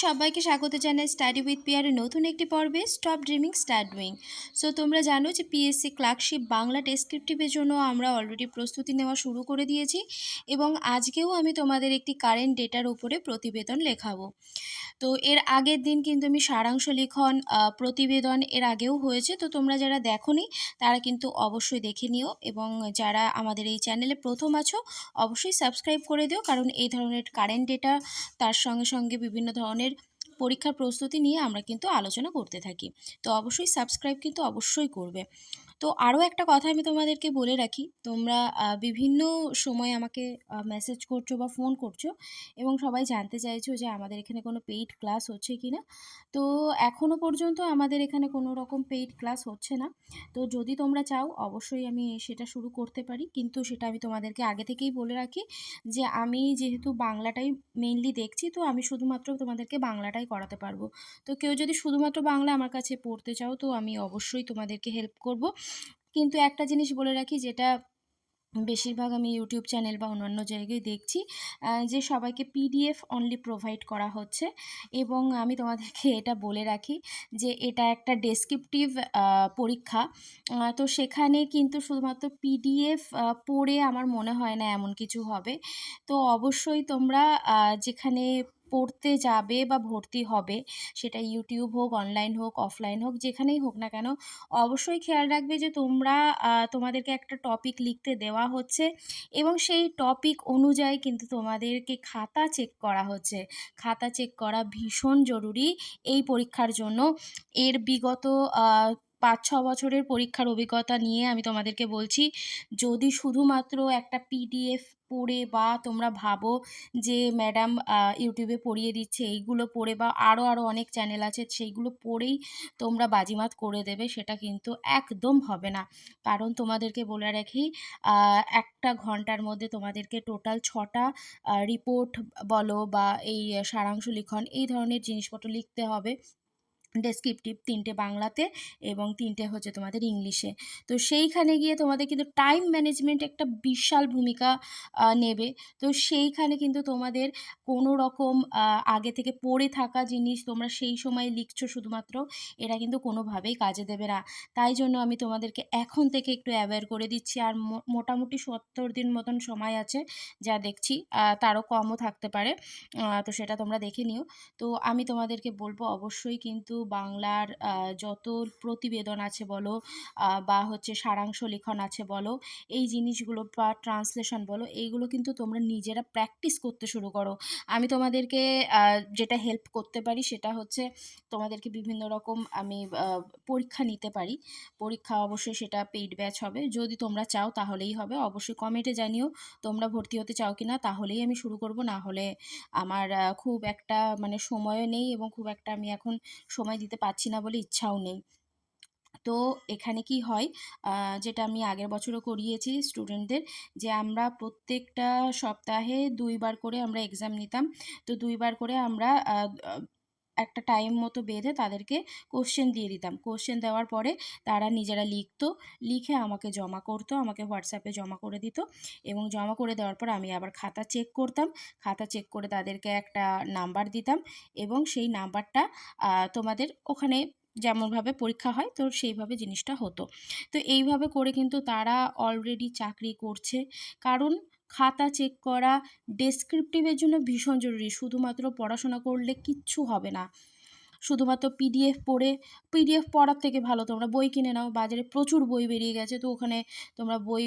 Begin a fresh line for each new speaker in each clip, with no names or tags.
সবাইকে স্বাগত জানাই স্টাডি উইথ পিয়ারের নতুন একটি পর্বে stop dreaming start doing so তোমরা জানো যে পিএসসি ক্লার্কশিপ বাংলা ডেসক্রিপটিভের জন্য আমরা অলরেডি প্রস্তুতি নেওয়া শুরু করে দিয়েছি এবং আজকেও আমি তোমাদের একটি কারেন্ট ডেটার উপরে প্রতিবেদন লেখাবো। তো, এর আগের দিন কিন্তু আমি সারাংশ লিখন প্রতিবেদন এর আগেও হয়েছে। তো, তোমরা যারা দেখোনি, তারা কিন্তু অবশ্যই দেখে নিও এবং যারা আমাদের এই চ্যানেলে প্রথম আছো, অবশ্যই সাবস্ক্রাইব করে দিও, কারণ এই ধরনের কারেন্ট ডেটা তার সঙ্গে সঙ্গে বিভিন্ন ধরনের পরীক্ষার প্রস্তুতি নিয়ে আমরা কিন্তু আলোচনা করতে থাকি। তো অবশ্যই সাবস্ক্রাইব কিন্তু অবশ্যই করবে। তো আরও একটা কথা আমি তোমাদেরকে বলে রাখি। তোমরা বিভিন্ন সময় আমাকে মেসেজ করছ বা ফোন করছ এবং সবাই জানতে চাইছো যে আমাদের এখানে কোনো পেইড ক্লাস হচ্ছে কি না তো এখনও পর্যন্ত আমাদের এখানে কোনো রকম পেইড ক্লাস হচ্ছে না। তো যদি তোমরা চাও, অবশ্যই আমি সেটা শুরু করতে পারি। কিন্তু সেটা আমি তোমাদেরকে আগে থেকেই বলে রাখি যে আমি যেহেতু বাংলাটাই মেইনলি দেখছি, তো আমি শুধুমাত্র তোমাদেরকে বাংলাটাই করাতে পারব। তো কেউ যদি শুধুমাত্র বাংলা আমার কাছে পড়তে চাও, তো আমি অবশ্যই তোমাদেরকে হেল্প করব। কিন্তু একটা জিনিস বলে রাখি যেটা বেশিরভাগ আমি ইউটিউব চ্যানেল বা অন্যান্য জায়গায় দেখছি যে সবাইকে পিডিএফ অনলি প্রোভাইড করা হচ্ছে। এবং আমি তোমাদেরকে এটা বলে রাখি যে এটা একটা ডেসক্রিপটিভ পরীক্ষা। তো সেখানে কিন্তু শুধুমাত্র পিডিএফ পড়ে আমার মনে হয় না এমন কিছু হবে। তো অবশ্যই তোমরা যেখানে পড়তে যাবে বা ভর্তি হবে, সেটা ইউটিউব হোক অনলাইন হোক অফলাইন হোক, যেখানেই হোক না কেন, অবশ্যই খেয়াল রাখবে যে তোমরা তোমাদেরকে একটা টপিক লিখতে দেওয়া হচ্ছে এবং সেই টপিক অনুযায়ী কিন্তু তোমাদেরকে খাতা চেক করা হচ্ছে। খাতা চেক করা ভীষণ জরুরি এই পরীক্ষার জন্য। এর বিগত পাঁচ ছ বছরের পরীক্ষার অভিজ্ঞতা নিয়ে আমি তোমাদেরকে বলছি, যদি শুধুমাত্র একটা পিডিএফ পড়ে বা তোমরা ভাবো যে ম্যাডাম ইউটিউবে পড়িয়ে দিচ্ছে, এইগুলো পড়ে বা আরও আরও অনেক চ্যানেল আছে, সেইগুলো পড়েই তোমরা বাজিমাত করে দেবে, সেটা কিন্তু একদম হবে না। কারণ তোমাদেরকে বলে রাখি একটা ঘণ্টার মধ্যে তোমাদেরকে টোটাল ছটা রিপোর্ট বলো বা এই সারাংশ লিখন, এই ধরনের জিনিসপত্র লিখতে হবে। ডেসক্রিপটিভ তিনটে বাংলাতে এবং তিনটে হচ্ছে তোমাদের ইংলিশে। তো সেইখানে গিয়ে তোমাদের কিন্তু টাইম ম্যানেজমেন্ট একটা বিশাল ভূমিকা নেবে। তো সেইখানে কিন্তু তোমাদের কোনো রকম আগে থেকে পড়ে থাকা জিনিস তোমরা সেই সময় লিখছো শুধুমাত্র এটা কিন্তু কোনোভাবেই কাজে দেবে না। তাই জন্য আমি তোমাদেরকে এখন থেকে একটু অ্যাওয়্যার করে দিচ্ছি। আর মোটামুটি সত্তর দিন মতন সময় আছে যা দেখছি তারও কমও থাকতে পারে। তো সেটা তোমরা দেখে নিও। তো আমি তোমাদেরকে বলব, অবশ্যই কিন্তু বাংলার যত প্রতিবেদন আছে বলো বা হচ্ছে সারাংশ লিখন আছে বলো, এই জিনিসগুলো বা ট্রান্সলেশন বলো, এইগুলো কিন্তু তোমরা নিজেরা প্র্যাকটিস করতে শুরু করো। আমি তোমাদেরকে যেটা হেল্প করতে পারি সেটা হচ্ছে তোমাদেরকে বিভিন্ন রকম আমি পরীক্ষা নিতে পারি। পরীক্ষা অবশ্যই সেটা পেইড ব্যাচ হবে। যদি তোমরা চাও তাহলেই হবে। অবশ্যই কমেন্টে জানিও তোমরা ভর্তি হতে চাও কি না তাহলেই আমি শুরু করব। না হলে আমার খুব একটা মানে সময়ও নেই এবং খুব একটা আমি এখন সময় দিতে পারছি না বলে ইচ্ছাও নেই। তো এখানে কি হয় যেটা আমি আগের বছরও করিয়েছি স্টুডেন্টদের যে আমরা প্রত্যেকটা সপ্তাহে দুইবার করে আমরা এক্সাম নিতাম। তো দুইবার করে আমরা একটা টাইম মতো বেঁধে তাদেরকে কোশ্চেন দিয়ে দিতাম। কোশ্চেন দেওয়ার পরে তারা নিজেরা লিখতো, লিখে আমাকে জমা করতো, আমাকে হোয়াটসঅ্যাপে জমা করে দিত এবং জমা করে দেওয়ার পর আমি আবার খাতা চেক করতাম। খাতা চেক করে তাদেরকে একটা নাম্বার দিতাম এবং সেই নাম্বারটা তোমাদের ওখানে যেমনভাবে পরীক্ষা হয় তো সেইভাবে জিনিসটা হতো। তো এইভাবে করে কিন্তু তারা অলরেডি চাকরি করছে। কারণ খাতা চেক করা ডেসক্রিপটিভের জন্য ভীষণ জরুরি। শুধুমাত্র পড়াশোনা করলে কিচ্ছু হবে না। শুধুমাত্র পিডিএফ পড়ে পিডিএফ পড়ার থেকে ভালো। তোমরা বই কিনে নাও। বাজারে প্রচুর বই বেরিয়ে গেছে, তো ওখানে তোমরা বই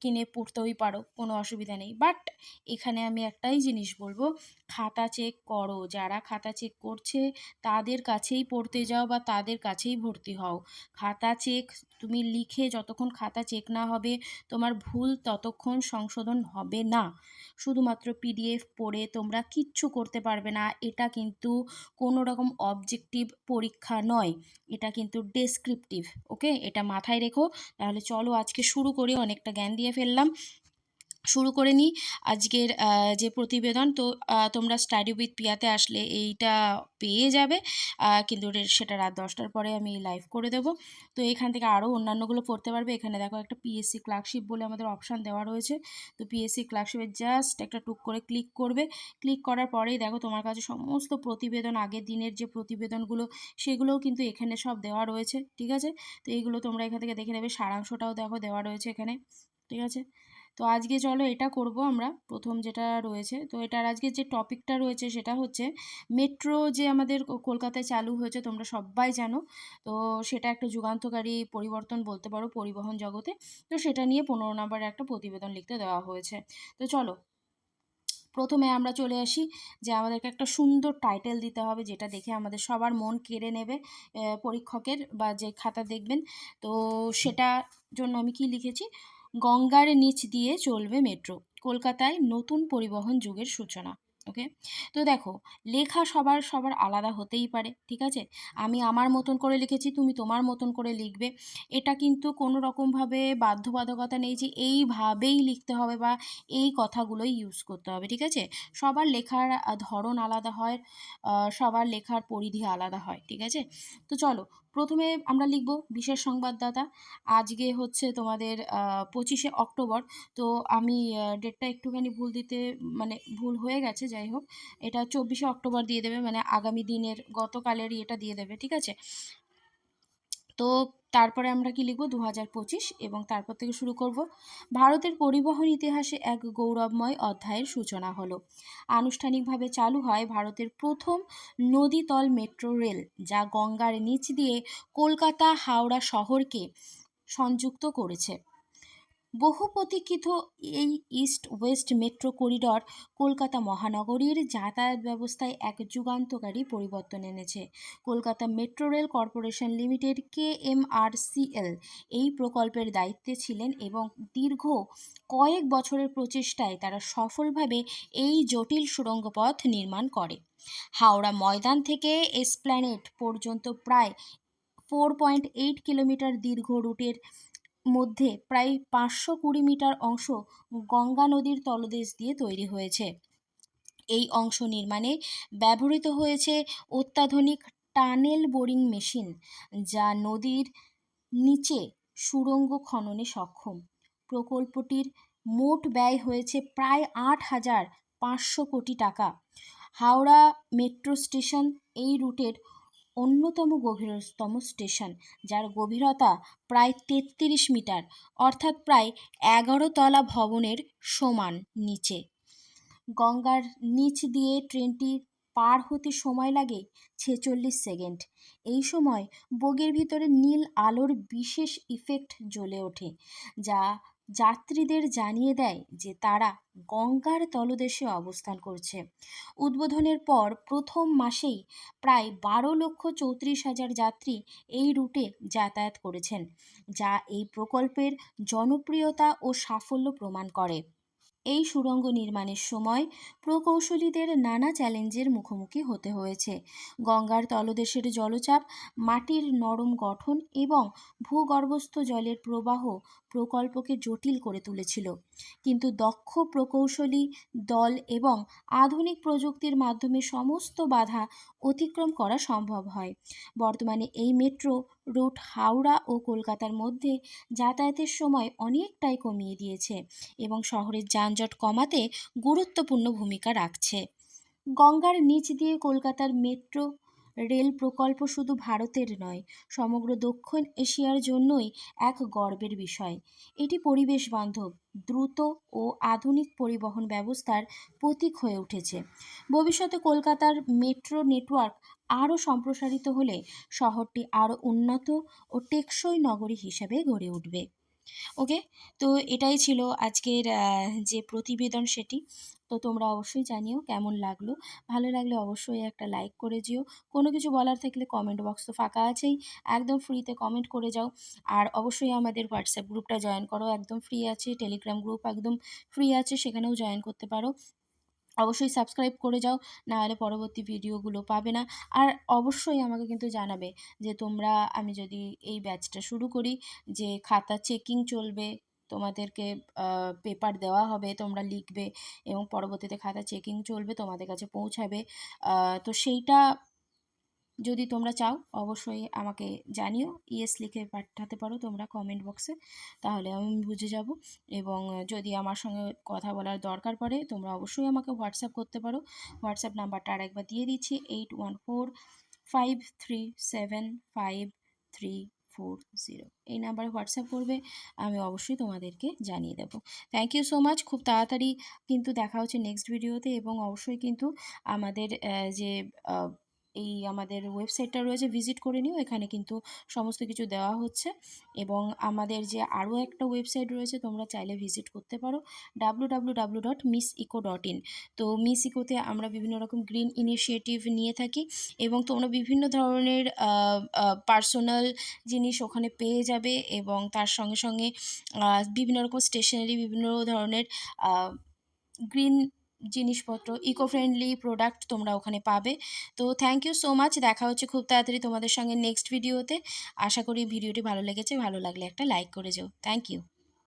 কিনে পড়তেই পারো, কোনো অসুবিধা নেই। বাট এখানে আমি একটাই জিনিস বলব, খাতা চেক করো। যারা খাতা চেক করছে, তাদের কাছেই পড়তে যাও বা তাদের কাছেই ভর্তি হও। খাতা চেক তুমি লিখে যতক্ষণ খাতা চেক না হবে, তোমার ভুল ততক্ষণ সংশোধন হবে না। শুধুমাত্র পিডিএফ পড়ে তোমরা কিচ্ছু করতে পারবে না। এটা কিন্তু কোনো রকম অবজেক্টিভ পরীক্ষা নয়। এটা কিন্তু ডেসক্রিপটিভ ওকে এটা মাথায় রেখো। তাহলে চলো আজকে শুরু করি, অনেকটা জ্ঞান দিয়ে ফেললাম। শুরু করে নিই। আজকের যে প্রতিবেদন, তো তোমরা স্টাডি উইথ পিয়াতে আসলে এইটা পেয়ে যাবে। কিন্তু সেটা রাত দশটার পরে আমি লাইভ করে দেবো। তো এখান থেকে আরও অন্যান্যগুলো পড়তে পারবে। এখানে দেখো একটা পিএসসি ক্লার্কশিপ বলে আমাদের অপশান দেওয়া রয়েছে। তো পিএসসি ক্লার্কশিপে জাস্ট একটা টুক করে ক্লিক করবে। ক্লিক করার পরেই দেখো তোমার কাছে সমস্ত প্রতিবেদন, আগের দিনের যে প্রতিবেদনগুলো, সেগুলোও কিন্তু এখানে সব দেওয়া রয়েছে। ঠিক আছে? তো এইগুলো তোমরা এখান থেকে দেখে নেবে। সারাংশটাও দেখো দেওয়া রয়েছে এখানে। ঠিক আছে? তো আজকে চলো এটা করব আমরা, প্রথম যেটা রয়েছে। তো এটার আজকে যে টপিকটা রয়েছে সেটা হচ্ছে, মেট্রো যে আমাদের কলকাতায় চালু হয়েছে তোমরা সবাই জানো, তো সেটা একটা যুগান্তকারী পরিবর্তন বলতে পারো পরিবহন জগতে। তো সেটা নিয়ে পনেরো নম্বরের একটা প্রতিবেদন লিখতে দেওয়া হয়েছে। তো চলো, প্রথমে আমরা চলে আসি যে আমাদেরকে একটা সুন্দর টাইটেল দিতে হবে যেটা দেখে আমাদের সবার মন কেড়ে নেবে পরীক্ষকের বা যে খাতা দেখবেন। তো সেটা জন্য আমি কি লিখেছি? গঙ্গার নিচ দিয়ে চলবে মেট্রো। কলকাতায় নতুন পরিবহন যুগের সূচনা ওকে তো দেখো, লেখা সবার সবার আলাদা হতেই পারে, ঠিক আছে? আমি আমার মতন করে লিখেছি, তুমি তোমার মতন করে লিখবে। এটা কিন্তু কোনো রকমভাবে বাধ্যবাধকতা নেই যে এইভাবেই লিখতে হবে বা এই কথাগুলোই ইউজ করতে হবে, ঠিক আছে? সবার লেখার ধরন আলাদা হয় সবার লেখার পরিধি আলাদা হয়, ঠিক আছে? তো চলো প্রথমে আমরা লিখব বিশেষ সংবাদদাতা। আজকে হচ্ছে তোমাদের পঁচিশে অক্টোবর। তো আমি ডেটটা একটুখানি ভুল দিতে মানে ভুল হয়ে গেছে, যাই হোক। এটা চব্বিশে অক্টোবর দিয়ে দেবে মানে আগামী দিনের গতকালেরই এটা দিয়ে দেবে, ঠিক আছে? তো তারপরে আমরা কি লিখব? দু পঁচিশ এবং তারপর থেকে শুরু করব। ভারতের পরিবহন ইতিহাসে এক গৌরবময় অধ্যায়ের সূচনা হলো। আনুষ্ঠানিকভাবে চালু হয় ভারতের প্রথম নদীতল মেট্রো রেল, যা গঙ্গার নিচ দিয়ে কলকাতা হাওড়া শহরকে সংযুক্ত করেছে। বহু প্রতীক্ষিত এই east west metro corridor Kolkata মহানগরীর যাতায়াত ব্যবস্থায় এক যুগান্তকারী পরিবর্তন এনেছে। Kolkata metro rail corporation limited K M R CL এই প্রকল্পের দায়িত্বে ছিলেন এবং দীর্ঘ কয়েক বছরের প্রচেষ্টায় তারা সফলভাবে এই জটিল সুড়ঙ্গ পথ নির্মাণ করে। হাওড়া ময়দান থেকে এসপ্ল্যানেট পর্যন্ত প্রায় ফোর পয়েন্ট এইট কিলোমিটার দীর্ঘ রুটের মধ্যে প্রায় পাঁচশো কুড়ি মিটার অংশ গঙ্গা নদীর তলদেশ দিয়ে তৈরি হয়েছে। এই অংশ নির্মাণে ব্যবহৃত হয়েছে অত্যাধুনিক টানেল বোরিং মেশিন, যা নদীর নিচে সুড়ঙ্গ খননে সক্ষম। প্রকল্পটির মোট ব্যয় হয়েছে প্রায় আট হাজার পাঁচশো কোটি টাকা। হাওড়া মেট্রো স্টেশন এই রুটের অন্যতম গভীরতম স্টেশন, যার গভীরতা প্রায় তেত্রিশ মিটার, অর্থাৎ প্রায় এগারো তলা ভবনের সমান নিচে। গঙ্গার নিচ দিয়ে ট্রেনটি পার হতে সময় লাগে ছেচল্লিশ সেকেন্ড। এই সময় বগির ভিতরে নীল আলোর বিশেষ ইফেক্ট জ্বলে ওঠে, যা যাত্রীদের জানিয়ে দেয় যে তারা গঙ্গার তলদেশে অবস্থান করছে। উদ্বোধনের পর প্রথম মাসেই প্রায় বারো লক্ষ চৌত্রিশ হাজার যাত্রী এই রুটে যাতায়াত করেছেন, যা এই প্রকল্পের জনপ্রিয়তা ও সাফল্য প্রমাণ করে। এই সুড়ঙ্গ নির্মাণের সময় প্রকৌশলীদের নানা চ্যালেঞ্জের মুখোমুখি হতে হয়েছে। গঙ্গার তলদেশের জলচাপ, মাটির নরম গঠন এবং ভূগর্ভস্থ জলের প্রবাহ প্রকল্পকে জটিল করে তুলেছিল। কিন্তু দক্ষ প্রকৌশলী, দল এবং আধুনিক প্রযুক্তির মাধ্যমে সমস্ত বাধা অতিক্রম করা সম্ভব হয়। বর্তমানে এই মেট্রো, রুট হাওড়া ও কলকাতার মধ্যে যাতায়াতের সময় অনেকটাই কমিয়ে দিয়েছে এবং শহরের যানজট কমাতে গুরুত্বপূর্ণ ভূমিকা রাখছে। গঙ্গার নিচ দিয়ে কলকাতার মেট্রো, রেল প্রকল্প শুধু ভারতের নয়, সমগ্র দক্ষিণ এশিয়ার জন্যই এক গর্বের বিষয়। এটি পরিবেশ বান্ধব, দ্রুত ও আধুনিক পরিবহন ব্যবস্থার প্রতীক হয়ে উঠেছে। ভবিষ্যতে কলকাতার মেট্রো নেটওয়ার্ক আরও সম্প্রসারিত হলে শহরটি আরও উন্নত ও টেকসই নগরী হিসাবে গড়ে উঠবে। ওকে? তো এটাই ছিল আজকের যে প্রতিবেদন সেটি। তো তোমরা অবশ্যই জানিও কেমন লাগল। ভালো লাগলে অবশ্যই একটা লাইক করে যেও। কোনো কিছু বলার থাকলে কমেন্ট বক্স তো ফাঁকা আছেই। একদম ফ্রিতে কমেন্ট করে যাও। আর অবশ্যই আমাদের হোয়াটসঅ্যাপ গ্রুপটা জয়েন করো। একদম ফ্রি আছে। টেলিগ্রাম গ্রুপ একদম ফ্রি আছে। সেখানেও জয়েন করতে পারো। অবশ্যই সাবস্ক্রাইব করে যাও, নাহলে পরবর্তী ভিডিওগুলো পাবে না। আর অবশ্যই আমাকে কিন্তু জানাবে যে তোমরা, আমি যদি এই ব্যাচটা শুরু করি, যে খাতা চেকিং চলবে, তোমাদেরকে পেপার দেওয়া হবে, তোমরা লিখবে এবং পরবর্তীতে খাতা চেকিং চলবে, তোমাদের কাছে পৌঁছাবে। তো সেইটা যদি তোমরা চাও, অবশ্যই আমাকে জানিও। ইয়েস লিখে পাঠাতে পারো তোমরা কমেন্ট বক্সে তাহলে আমি বুঝে যাব। এবং যদি আমার সঙ্গে কথা বলার দরকার পড়ে, তোমরা অবশ্যই আমাকে হোয়াটসঅ্যাপ করতে পারো। হোয়াটসঅ্যাপ নাম্বারটা আর একবার দিয়ে দিচ্ছি। Eight one four five three seven five three four zero এই নাম্বারে হোয়াটসঅ্যাপ করবে, আমি অবশ্যই তোমাদেরকে জানিয়ে দেবো। থ্যাংক ইউ সো মাচ খুব তাড়াতাড়ি কিন্তু দেখা হচ্ছে নেক্সট ভিডিওতে এবং অবশ্যই কিন্তু আমাদের যে এই আমাদের ওয়েবসাইটটা রয়েছে ভিজিট করে নিও। এখানে কিন্তু সমস্ত কিছু দেওয়া হচ্ছে। এবং আমাদের যে আরও একটা ওয়েবসাইট রয়েছে, তোমরা চাইলে ভিজিট করতে পারো W W W dot Miss Eco dot in তো মিস ইকোতে আমরা বিভিন্ন রকম গ্রিন ইনিশিয়েটিভ নিয়ে থাকি এবং তোমরা বিভিন্ন ধরনের পার্সোনাল জিনিস ওখানে পেয়ে যাবে এবং তার সঙ্গে সঙ্গে বিভিন্ন রকম স্টেশনারি বিভিন্ন ধরনের গ্রিন জিনিসপত্র ইকো ফ্রেন্ডলি প্রোডাক্ট তোমরা ওখানে পাবে। তো থ্যাংক ইউ সো মাচ দেখা হচ্ছে খুব তাড়াতাড়ি তোমাদের সঙ্গে নেক্সট ভিডিওতে আশা করি ভিডিওটি ভালো লেগেছে, ভালো লাগলে একটা লাইক করে যাও। Thank you